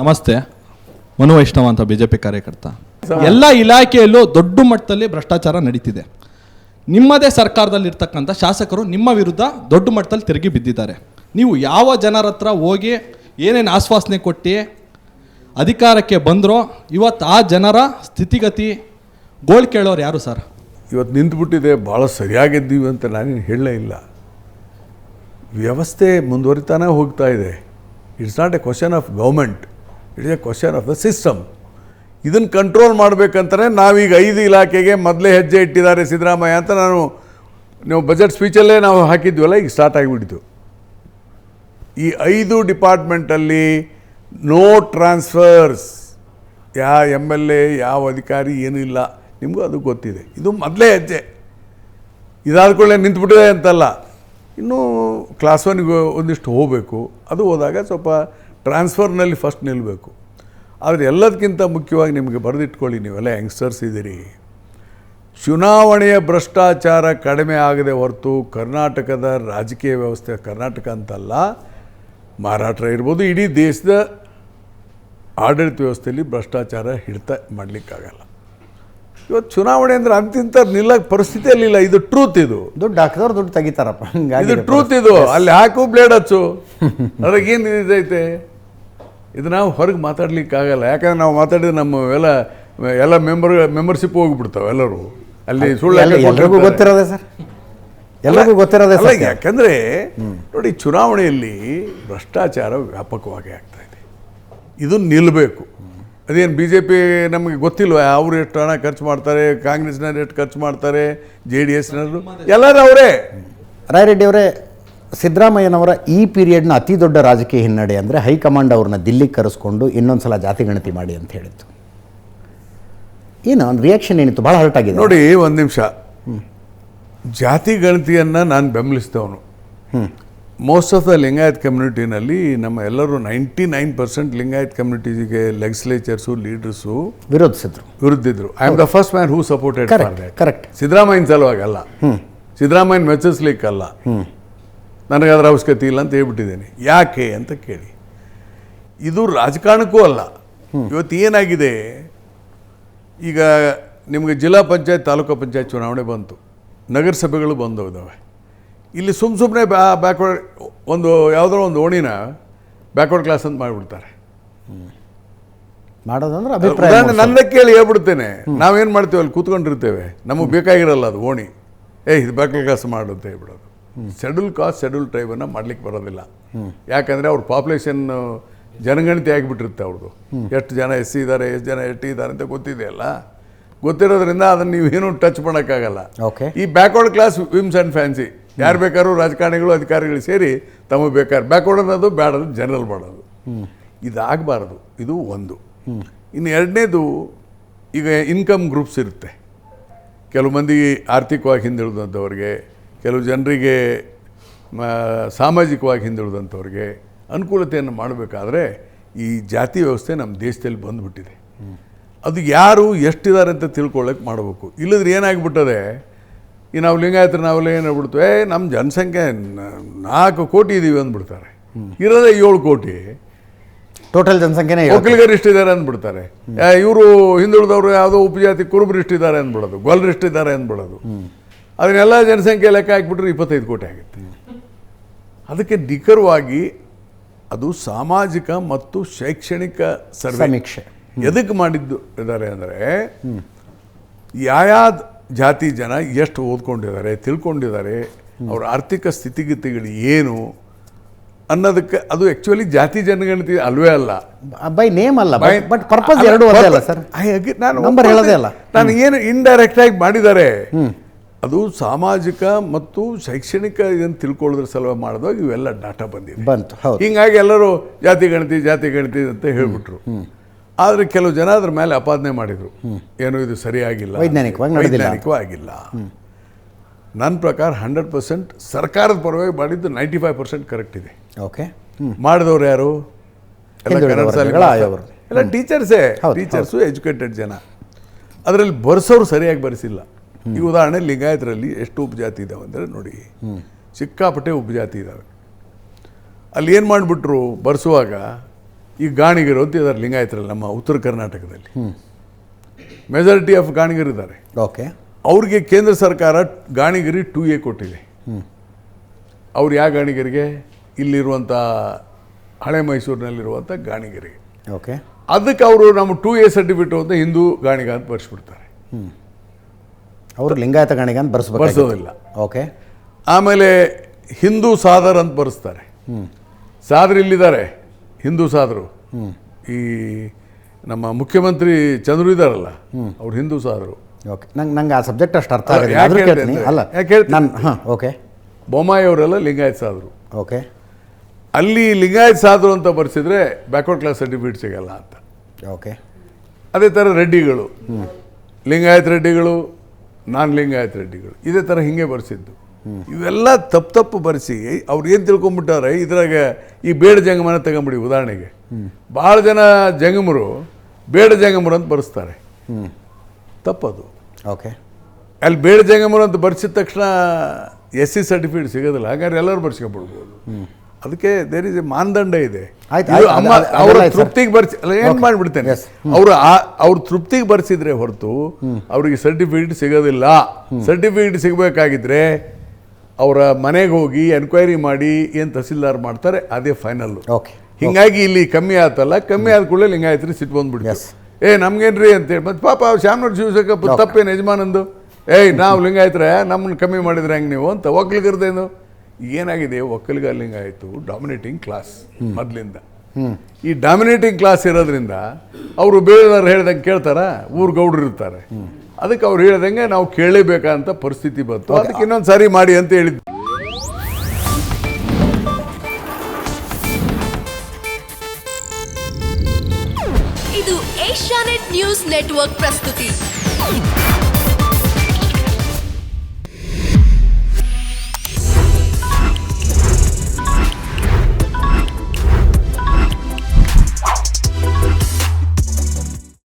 ನಮಸ್ತೆ. ಮನು ವೈಷ್ಣವ ಅಂತ ಬಿಜೆಪಿ ಕಾರ್ಯಕರ್ತ. ಎಲ್ಲ ಇಲಾಖೆಯಲ್ಲೂ ದೊಡ್ಡ ಮಟ್ಟದಲ್ಲಿ ಭ್ರಷ್ಟಾಚಾರ ನಡೀತಿದೆ. ನಿಮ್ಮದೇ ಸರ್ಕಾರದಲ್ಲಿ ಇರ್ತಕ್ಕಂಥ ಶಾಸಕರು ನಿಮ್ಮ ವಿರುದ್ಧ ದೊಡ್ಡ ಮಟ್ಟದಲ್ಲಿ ತಿರುಗಿ ಬಿದ್ದಿದ್ದಾರೆ. ನೀವು ಯಾವ ಜನರ ಹತ್ರ ಹೋಗಿ ಏನೇನು ಆಶ್ವಾಸನೆ ಕೊಟ್ಟು ಅಧಿಕಾರಕ್ಕೆ ಬಂದರೋ ಇವತ್ತು ಆ ಜನರ ಸ್ಥಿತಿಗತಿ ಗೋಳ್ ಕೇಳೋರು ಯಾರು ಸರ್? ಇವತ್ತು ನಿಂತುಬಿಟ್ಟಿದೆ ಭಾಳ ಸರಿಯಾಗಿದ್ದೀವಿ ಅಂತ ನಾನೇನು ಹೇಳಲೇ ಇಲ್ಲ. ವ್ಯವಸ್ಥೆ ಮುಂದುವರಿತಾನೆ ಹೋಗ್ತಾ ಇದೆ. It's not a question of government it's a question of the system ಇದನ್ನು ಕಂಟ್ರೋಲ್ ಮಾಡಬೇಕಂತಲೇ ನಾವೀಗ ಐದು ಇಲಾಖೆಗೆ ಮೊದಲೇ ಹೆಜ್ಜೆ ಇಟ್ಟಿದ್ದಾರೆ ಸಿದ್ದರಾಮಯ್ಯ ಅಂತ ನಾನು, ನೀವು ಬಜೆಟ್ ಸ್ಪೀಚಲ್ಲೇ ನಾವು ಹಾಕಿದ್ವಲ್ಲ, ಈಗ ಸ್ಟಾರ್ಟ್ ಆಗಿಬಿಡ್ತು ಈ ಐದು ಡಿಪಾರ್ಟ್ಮೆಂಟಲ್ಲಿ ನೋ ಟ್ರಾನ್ಸ್ಫರ್ಸ್ ಯಾವ ಎಂ ಎಲ್ ಎ ಯಾವ ಅಧಿಕಾರಿ ಏನೂ ಇಲ್ಲ. ನಿಮಗೂ ಅದು ಗೊತ್ತಿದೆ. ಇದು ಮೊದಲೇ ಹೆಜ್ಜೆ. ಇದಾದ ಕೂಡಲೇ ನಿಂತ್ಬಿಟ್ಟಿದೆ ಅಂತಲ್ಲ. ಇನ್ನೂ ಕ್ಲಾಸ್ ಒನ್ಗೆ ಒಂದಿಷ್ಟು ಹೋಗಬೇಕು. ಅದು ಹೋದಾಗ ಸ್ವಲ್ಪ ಟ್ರಾನ್ಸ್ಫರ್ನಲ್ಲಿ ಫಸ್ಟ್ ನಿಲ್ಲಬೇಕು ಆದರೆ ಎಲ್ಲದಕ್ಕಿಂತ ಮುಖ್ಯವಾಗಿ ನಿಮಗೆ ಬರೆದಿಟ್ಕೊಳ್ಳಿ ನೀವೆಲ್ಲ ಯಂಗ್ಸ್ಟರ್ಸ್ ಇದ್ದೀರಿ ಚುನಾವಣೆಯ ಭ್ರಷ್ಟಾಚಾರ ಕಡಿಮೆ ಆಗದೆ ಹೊರತು ಕರ್ನಾಟಕದ ರಾಜಕೀಯ ವ್ಯವಸ್ಥೆ ಕರ್ನಾಟಕ ಅಂತಲ್ಲ ಮಹಾರಾಷ್ಟ್ರ ಇರ್ಬೋದು ಇಡೀ ದೇಶದ ಆಡಳಿತ ವ್ಯವಸ್ಥೆಯಲ್ಲಿ ಭ್ರಷ್ಟಾಚಾರ ಹಿಡಿತ ಮಾಡಲಿಕ್ಕಾಗಲ್ಲ. ಇವತ್ತು ಚುನಾವಣೆ ಅಂದರೆ ಅಂತಿಂತ ನಿಲ್ಲಕ್ಕೆ ಪರಿಸ್ಥಿತಿಯಲ್ಲಿಲ್ಲ ಇದು ಟ್ರೂತ್ ಇದು. ದುಡ್ಡು ಹಾಕಿದವ್ರು ದುಡ್ಡು ತೆಗಿತಾರಪ್ಪ. ಇದು ಟ್ರೂತ್ ಇದು. ಅಲ್ಲಿ ಹಾಕು ಬ್ಲೇಡ್ ಹಚ್ಚು. ಅದ್ರಾಗೇನು ಇದೈತೆ ಇದು ನಾವು ಹೊರಗೆ ಮಾತಾಡಲಿಕ್ಕಾಗಲ್ಲ. ಯಾಕಂದ್ರೆ ನಾವು ಮಾತಾಡಿದ್ರೆ ನಮ್ಮ ಎಲ್ಲ ಎಲ್ಲ ಮೆಂಬರ್ ಮೆಂಬರ್ಶಿಪ್ ಹೋಗ್ಬಿಡ್ತಾವೆ ಎಲ್ಲರೂ. ಅಲ್ಲಿ ಸುಳ್ಳು ಎಲ್ಲರಿಗೂ ಗೊತ್ತಿರೋದೇ ಸರ್? ಎಲ್ಲರಿಗೂ ಗೊತ್ತಿರೋದೆ ಸರ್ ಯಾಕಂದರೆ ಯಾಕಂದ್ರೆ ನೋಡಿ ಚುನಾವಣೆಯಲ್ಲಿ ಭ್ರಷ್ಟಾಚಾರ ವ್ಯಾಪಕವಾಗಿ ಆಗ್ತಾ ಇದೆ. ಇದು ನಿಲ್ಲಬೇಕು ಅದೇನು ಬಿ ಜೆ ಪಿ ನಮಗೆ ಗೊತ್ತಿಲ್ಲ ಅವರು ಎಷ್ಟು ಹಣ ಖರ್ಚು ಮಾಡ್ತಾರೆ ಕಾಂಗ್ರೆಸ್ನವ್ರು ಎಷ್ಟು ಖರ್ಚು ಮಾಡ್ತಾರೆ ಜೆ ಡಿ ಎಸ್ನವರು ಎಲ್ಲರೂ ಅವರೇ. ರಾಯರೆಡ್ಡಿ ಅವರೇ ಸಿದ್ದರಾಮಯ್ಯನವರ ಈ ಪೀರಿಯಡ್ನ ಅತಿ ದೊಡ್ಡ ರಾಜಕೀಯ ಹಿನ್ನಡೆ ಅಂದರೆ ಹೈಕಮಾಂಡ್ ಅವ್ರನ್ನ ದಿಲ್ಲಿಗೆ ಕರೆಸ್ಕೊಂಡು ಇನ್ನೊಂದು ಸಲ ಜಾತಿ ಗಣತಿ ಮಾಡಿ ಅಂತ ಹೇಳಿತ್ತು ಏನು ಒಂದು ರಿಯಾಕ್ಷನ್ ಏನಿತ್ತು? ಭಾಳ ಹರ್ಟ್ ಆಗಿದೆ. ನೋಡಿ ಒಂದು ನಿಮಿಷ. ಜಾತಿ ಗಣತಿಯನ್ನು ನಾನು ಬೆಂಬಲಿಸಿದವನು ಮೋಸ್ಟ್ ಆಫ್ ದ ಲಿಂಗಾಯತ್ ಕಮ್ಯುನಿಟಿನಲ್ಲಿ ನಮ್ಮ ಎಲ್ಲರೂ ನೈಂಟಿ ನೈನ್ ಪರ್ಸೆಂಟ್ ಲಿಂಗಾಯತ್ ಕಮ್ಯುನಿಟಿಗೆ ಲೆಗಿಸ್ಲೇಚರ್ಸು ಲೀಡರ್ಸು ವಿರೋಧಿಸಿದ್ರು. ವಿರುದ್ಧಿದ್ರು. I am the first man who supported correct correct ಸಿದ್ದರಾಮಯ್ಯನ ಸಲುವಾಗಿ ಅಲ್ಲ. ಸಿದ್ದರಾಮಯ್ಯನ ಮೆಚ್ಚಿಸ್ಲಿಕ್ಕಲ್ಲ. ನನಗೆ ಅದರ ಅವಶ್ಯಕತೆ ಇಲ್ಲ ಅಂತ ಹೇಳ್ಬಿಟ್ಟಿದ್ದೇನೆ. ಯಾಕೆ ಅಂತ ಕೇಳಿ. ಇದು ರಾಜಕಾರಣಕ್ಕೂ ಅಲ್ಲ. ಇವತ್ತು ಏನಾಗಿದೆ? ಈಗ ನಿಮಗೆ ಜಿಲ್ಲಾ ಪಂಚಾಯತ್ ತಾಲೂಕು ಪಂಚಾಯತ್ ಚುನಾವಣೆ ಬಂತು. ನಗರಸಭೆಗಳು ಬಂದೋಗಿದ್ದಾವೆ ಇಲ್ಲಿ ಸುಮ್ಮ ಸುಮ್ಮನೆ ಬ್ಯಾ ಬ್ಯಾಕ್ವರ್ಡ್ ಒಂದು ಯಾವುದೋ ಒಂದು ಓಣಿನ ಬ್ಯಾಕ್ವರ್ಡ್ ಕ್ಲಾಸ್ ಅಂತ ಮಾಡಿಬಿಡ್ತಾರೆ. ಮಾಡೋದಂದ್ರೆ ಅಭಿಪ್ರಾಯ. ನನ್ನ ಕೇಳಿ ಹೇಳ್ಬಿಡ್ತೇನೆ. ನಾವೇನು ಮಾಡ್ತೀವಿ ಅಲ್ಲಿ ಕೂತ್ಕೊಂಡಿರ್ತೇವೆ. ನಮಗೆ ಬೇಕಾಗಿರಲ್ಲ ಅದು ಓಣಿ. ಏಯ್ ಇದು ಬ್ಯಾಕ್ವರ್ಡ್ ಕ್ಲಾಸ್ ಮಾಡು ಅಂತ ಹೇಳ್ಬಿಡೋದು. ಶೆಡ್ಯೂಲ್ ಕಾಸ್ಟ್ ಶೆಡ್ಯೂಲ್ ಟ್ರೈಬನ್ನು ಮಾಡಲಿಕ್ಕೆ ಬರೋದಿಲ್ಲ. ಯಾಕಂದರೆ ಅವ್ರ ಪಾಪ್ಯುಲೇಷನ್ ಜನಗಣತಿ ಆಗಿಬಿಟ್ಟಿರುತ್ತೆ ಅವ್ರದ್ದು ಎಷ್ಟು ಜನ ಎಸ್ ಸಿ ಇದ್ದಾರೆ ಎಷ್ಟು ಜನ ಎಸ್ ಟಿ ಇದ್ದಾರೆ ಅಂತ ಗೊತ್ತಿದೆಯಲ್ಲ ಗೊತ್ತಿರೋದ್ರಿಂದ ಅದನ್ನು ನೀವೇನು ಟಚ್ ಮಾಡೋಕ್ಕಾಗಲ್ಲ. ಓಕೆ. ಈ backward class whims and fancy ಯಾರು ಬೇಕಾದ್ರೂ ರಾಜಕಾರಣಿಗಳು ಅಧಿಕಾರಿಗಳು ಸೇರಿ ತಮಗೆ ಬೇಕಾದ್ರೆ ಬ್ಯಾಕ್ವರ್ಡ್ ಅನ್ನೋದು ಬೇಡದು ಜನರಲ್ ಮಾಡೋದು. ಇದಾಗಬಾರ್ದು ಇದು ಒಂದು. ಇನ್ನು ಎರಡನೇದು ಈಗ ಇನ್ಕಮ್ ಗ್ರೂಪ್ಸ್ ಇರುತ್ತೆ. ಕೆಲವು ಮಂದಿ ಆರ್ಥಿಕವಾಗಿ ಹಿಂದುಳಿದಂಥವ್ರಿಗೆ ಕೆಲವು ಜನರಿಗೆ ಸಾಮಾಜಿಕವಾಗಿ ಹಿಂದುಳಿದಂಥವ್ರಿಗೆ ಅನುಕೂಲತೆಯನ್ನು ಮಾಡಬೇಕಾದ್ರೆ ಈ ಜಾತಿ ವ್ಯವಸ್ಥೆ ನಮ್ಮ ದೇಶದಲ್ಲಿ ಬಂದುಬಿಟ್ಟಿದೆ. ಅದು ಯಾರು ಎಷ್ಟಿದ್ದಾರೆ ಅಂತ ತಿಳ್ಕೊಳ್ಳೋಕೆ ಮಾಡಬೇಕು. ಇಲ್ಲದ್ರೆ ಏನಾಗ್ಬಿಟ್ಟದೆ ಈ ನಾವು ಲಿಂಗಾಯತರು ನಾವೆಲ್ಲ ಏನಾಗ್ಬಿಡ್ತು ಏ ನಮ್ಮ ಜನಸಂಖ್ಯೆ ನಾಲ್ಕು ಕೋಟಿ ಇದ್ದೀವಿ ಅಂದ್ಬಿಡ್ತಾರೆ. ಇರೋದೇ ಏಳು ಕೋಟಿ. ಟೋಟಲ್ ಜನಸಂಖ್ಯೆನೇ. ಒಕ್ಕಲಿಗರು ಇಷ್ಟಿದ್ದಾರೆ ಅಂದ್ಬಿಡ್ತಾರೆ. ಇವರು ಹಿಂದುಳಿದವರು ಯಾವುದೋ ಉಪಜಾತಿ ಕುರುಬರು ಇಷ್ಟಿದ್ದಾರೆ ಅಂದ್ಬಿಡೋದು ಗೊಲ್ಲರು ಇಷ್ಟಿದ್ದಾರೆ ಅಂದ್ಬಿಡೋದು ಅದನ್ನೆಲ್ಲ ಜನಸಂಖ್ಯೆ ಲೆಕ್ಕ ಹಾಕ್ಬಿಟ್ರೆ ಇಪ್ಪತ್ತೈದು ಕೋಟಿ ಆಗುತ್ತೆ. ಅದಕ್ಕೆ ನಿಖರವಾಗಿ ಅದು ಸಾಮಾಜಿಕ ಮತ್ತು ಶೈಕ್ಷಣಿಕ ಸರ್ವೆ. ಸಮೀಕ್ಷೆ. ಎದಕ್ಕೆ ಮಾಡಿದ್ದು ಇದ್ದಾರೆ ಅಂದರೆ ಯಾವ್ಯಾವ ಜಾತಿ ಜನ ಎಷ್ಟು ಓದ್ಕೊಂಡಿದ್ದಾರೆ ತಿಳ್ಕೊಂಡಿದ್ದಾರೆ ಅವ್ರ ಆರ್ಥಿಕ ಸ್ಥಿತಿಗತಿಗಳು ಏನು ಅನ್ನೋದಕ್ಕೆ ಅದು ಆ್ಯಕ್ಚುಲಿ ಜಾತಿ ಜನಗಣತಿ ಅಲ್ವೇ ಅಲ್ಲ. ಬೈ ನೇಮ್ ಅಲ್ಲ ಬಟ್ ಪರ್ಪಸ್ ಎರಡು ಅಲ್ಲ ಸರ್. ನಾನು ನಂಬರ್ ಹೇಳೋದೇ ಅಲ್ಲ. ನಾನು ಏನು ಇಂಡೈರೆಕ್ಟ್ ಆಗಿ ಮಾಡಿದ್ದಾರೆ ಅದು ಸಾಮಾಜಿಕ ಮತ್ತು ಶೈಕ್ಷಣಿಕ ಇದನ್ನು ತಿಳ್ಕೊಳ್ಳೋದ್ರ ಸಲುವಾಗಿ ಮಾಡಿದಾಗ ಇವೆಲ್ಲ ಡಾಟಾ ಬಂದಿದೆ. ಬಂತು ಹೌದು. ಹಿಂಗಾಗಿ ಎಲ್ಲರೂ ಜಾತಿ ಗಣತಿ ಜಾತಿ ಗಣತಿ ಅಂತ ಹೇಳ್ಬಿಟ್ರು. ಆದರೆ ಕೆಲವು ಜನ ಅದ್ರ ಮೇಲೆ ಅಪಾದನೆ ಮಾಡಿದರು. ಏನು ಇದು ಸರಿಯಾಗಿಲ್ಲ. ವೈಜ್ಞಾನಿಕವಾಗಿ ಆಗಿಲ್ಲ ನನ್ನ ಪ್ರಕಾರ ಹಂಡ್ರೆಡ್ ಪರ್ಸೆಂಟ್ ಸರ್ಕಾರದ ಪರವಾಗಿ ಮಾಡಿದ್ದು ನೈಂಟಿ ಫೈವ್ ಪರ್ಸೆಂಟ್ ಕರೆಕ್ಟ್ ಇದೆ. ಓಕೆ. ಮಾಡಿದವರು ಯಾರು? ಎಲ್ಲ. ಟೀಚರ್ಸೇ ಟೀಚರ್ಸು ಎಜುಕೇಟೆಡ್ ಜನ. ಅದರಲ್ಲಿ ಬರ್ಸೋರು ಸರಿಯಾಗಿ ಬರೆಸಿಲ್ಲ. ಈ ಉದಾಹರಣೆ ಲಿಂಗಾಯತರಲ್ಲಿ ಎಷ್ಟು ಉಪಜಾತಿ ಇದಾವೆ ಅಂದರೆ ನೋಡಿ ಸಿಕ್ಕಾಪಟ್ಟೆ ಉಪಜಾತಿ ಇದ್ದಾವೆ ಅಲ್ಲಿ ಏನು ಮಾಡಿಬಿಟ್ರು ಬರ್ಸುವಾಗ ಈ ಗಾಣಿಗರು ಅಂತ ಇದ್ದಾರೆ ಲಿಂಗಾಯತರಲ್ಲಿ ನಮ್ಮ ಉತ್ತರ ಕರ್ನಾಟಕದಲ್ಲಿ. ಮೆಜಾರಿಟಿ ಆಫ್ ಗಾಣಿಗರು ಇದ್ದಾರೆ ಓಕೆ. ಅವ್ರಿಗೆ ಕೇಂದ್ರ ಸರ್ಕಾರ ಗಾಣಿಗರಿ ಟೂ ಎ ಕೊಟ್ಟಿದೆ. ಅವ್ರು ಯಾವ ಗಾಣಿಗರಿಗೆ? ಇಲ್ಲಿರುವಂಥ ಹಳೆ ಮೈಸೂರಿನಲ್ಲಿರುವಂಥ ಗಾಣಿಗರಿಗೆ. ಓಕೆ. ಅದಕ್ಕೆ ಅವರು ನಮ್ಮ ಟೂ ಎ ಸರ್ಟಿಫಿಕೇಟ್ ಅಂತ ಹಿಂದೂ ಗಾಣಿಗ ಅಂತ ಬರ್ಸ್ಬಿಡ್ತಾರೆ. ಅವರು ಲಿಂಗಾಯತ ಗಣಿಗೆ ಅಂತ ಬರ್ಸ್ಬೇಕು ಬರ್ಸೋದಿಲ್ಲ. ಓಕೆ ಆಮೇಲೆ ಹಿಂದೂ ಸಾದರ್ ಅಂತ ಬರೆಸ್ತಾರೆ. ಸಾದ್ರು ಇಲ್ಲಿದ್ದಾರೆ ಹಿಂದೂ ಸಾದರು. ಈ ನಮ್ಮ ಮುಖ್ಯಮಂತ್ರಿ ಚಂದ್ರು ಇದ್ದಾರಲ್ಲ ಅವ್ರು ಹಿಂದೂ ಸಾದರು. ಓಕೆ ನಂಗೆ ನಂಗೆ ಆ ಸಬ್ಜೆಕ್ಟ್ ಅಷ್ಟು ಅರ್ಥ ಆಗಿದೆ ಅಲ್ಲ? ನಾನು ಹಾಂ ಓಕೆ ಬೊಮ್ಮಾಯಿ ಅವರೆಲ್ಲ ಲಿಂಗಾಯತ್ ಸಾದರು. ಓಕೆ ಅಲ್ಲಿ ಲಿಂಗಾಯತ್ ಸಾದರು ಅಂತ ಬರೆಸಿದ್ರೆ ಬ್ಯಾಕ್ವರ್ಡ್ ಕ್ಲಾಸ್ ಸರ್ಟಿಫಿಕೇಟ್ ಸಿಗಲ್ಲ ಅಂತ. ಓಕೆ ಅದೇ ಥರ ರೆಡ್ಡಿಗಳು. ಲಿಂಗಾಯತ್ ರೆಡ್ಡಿಗಳು ನಾನ್ ಲಿಂಗಾಯತ್ ರೆಡ್ಡಿಗಳು. ಇದೇ ಥರ ಹಿಂಗೆ ಬರೆಸಿದ್ದು. ಇವೆಲ್ಲ ತಪ್ಪು ತಪ್ಪು ಬರೆಸಿ ಅವ್ರು ಏನು ತಿಳ್ಕೊಂಬಿಟ್ಟಾರೆ? ಇದ್ರಾಗ ಈ ಬೇಡ ಜಂಗಮನ ತಗೊಂಬಿಡಿ ಉದಾಹರಣೆಗೆ. ಭಾಳ ಜನ ಜಂಗಮರು ಬೇಡ ಜಂಗಮರು ಅಂತ ಬರೆಸ್ತಾರೆ. ತಪ್ಪದು. ಓಕೆ. ಅಲ್ಲಿ ಬೇಡ ಜಂಗಮರು ಅಂತ ಬರೆಸಿದ ತಕ್ಷಣ ಎಸ್ ಸಿ ಸರ್ಟಿಫಿಕೇಟ್ ಸಿಗೋದಿಲ್ಲ. ಹಾಗಾದ್ರೆ ಎಲ್ಲರೂ ಬರ್ಸ್ಕೊಂಡ್ಬಿಡ್ಬೋದು ಅದಕ್ಕೆ ದೇರ್ ಇಸ್ ಎ ಮಾನದಂಡ ಇದೆ. ಆಯ್ತು, ಅಮ್ಮ ಅವರ ತೃಪ್ತಿಗೆ ಬರ್ಸಿ ಏನು. ಮಾಡಿಬಿಡ್ತೇನೆ? ಅವರು ಅವ್ರ ತೃಪ್ತಿಗೆ ಬರ್ಸಿದ್ರೆ ಹೊರತು ಅವರಿಗೆ ಸರ್ಟಿಫಿಕೇಟ್ ಸಿಗೋದಿಲ್ಲ. ಸರ್ಟಿಫಿಕೇಟ್ ಸಿಗಬೇಕಾಗಿದ್ರೆ ಅವರ ಮನೆಗೆ ಹೋಗಿ ಎನ್ಕ್ವೈರಿ ಮಾಡಿ ಏನು ತಹಸೀಲ್ದಾರ್ ಮಾಡ್ತಾರೆ ಅದೇ ಫೈನಲ್ ಓಕೆ ಹಿಂಗಾಗಿ ಇಲ್ಲಿ ಕಮ್ಮಿ ಆತಲ್ಲ ಕಮ್ಮಿ ಆದ ಕೂಡಲೇ ಲಿಂಗಾಯತ್ರಿ ಸಿಟ್ಟು ಬಂದ್ಬಿಡ್ತು. Yes. ಏ ನಮ್ಗೇನ್ರಿ ಅಂತೇಳಿ ಮತ್ತೆ ಪಾಪ ಶಾಮನೂರ್ ಶಿವಶೇಖರ್ ತಪ್ಪೇನು ಯಜಮಾನಂದು? ಏಯ್ ನಾವು ಲಿಂಗಾಯತ್ರೆ ನಮ್ಮನ್ನ ಕಮ್ಮಿ ಮಾಡಿದ್ರೆ ಹೆಂಗೆ ನೀವು ಅಂತ ಒಕ್ಕಲಿಗರದೇನು ಏನಾಗಿದೆ? ಒಕ್ಕಲಿಗ ಆಯಿತು ಡಾಮಿನೇಟಿಂಗ್ ಕ್ಲಾಸ್ ಮೊದಲಿಂದ. ಈ ಡಾಮಿನೇಟಿಂಗ್ ಕ್ಲಾಸ್ ಇರೋದ್ರಿಂದ ಅವರು ಬೇರೆದವ್ರು ಹೇಳ್ದಂಗೆ ಕೇಳ್ತಾರ? ಊರು ಗೌಡ್ರು ಇರ್ತಾರೆ. ಅದಕ್ಕೆ ಅವ್ರು ಹೇಳ್ದಂಗೆ ನಾವು ಕೇಳಲೇಬೇಕಂತ ಪರಿಸ್ಥಿತಿ ಬಂತು. ಅದಕ್ಕೆ ಇನ್ನೊಂದು ಸಾರಿ ಮಾಡಿ ಅಂತ ಹೇಳಿದ್ವಿ ಇದು ಏಷ್ಯಾನೆಟ್ ನ್ಯೂಸ್ ನೆಟ್ವರ್ಕ್ ಪ್ರಸ್ತುತಿ.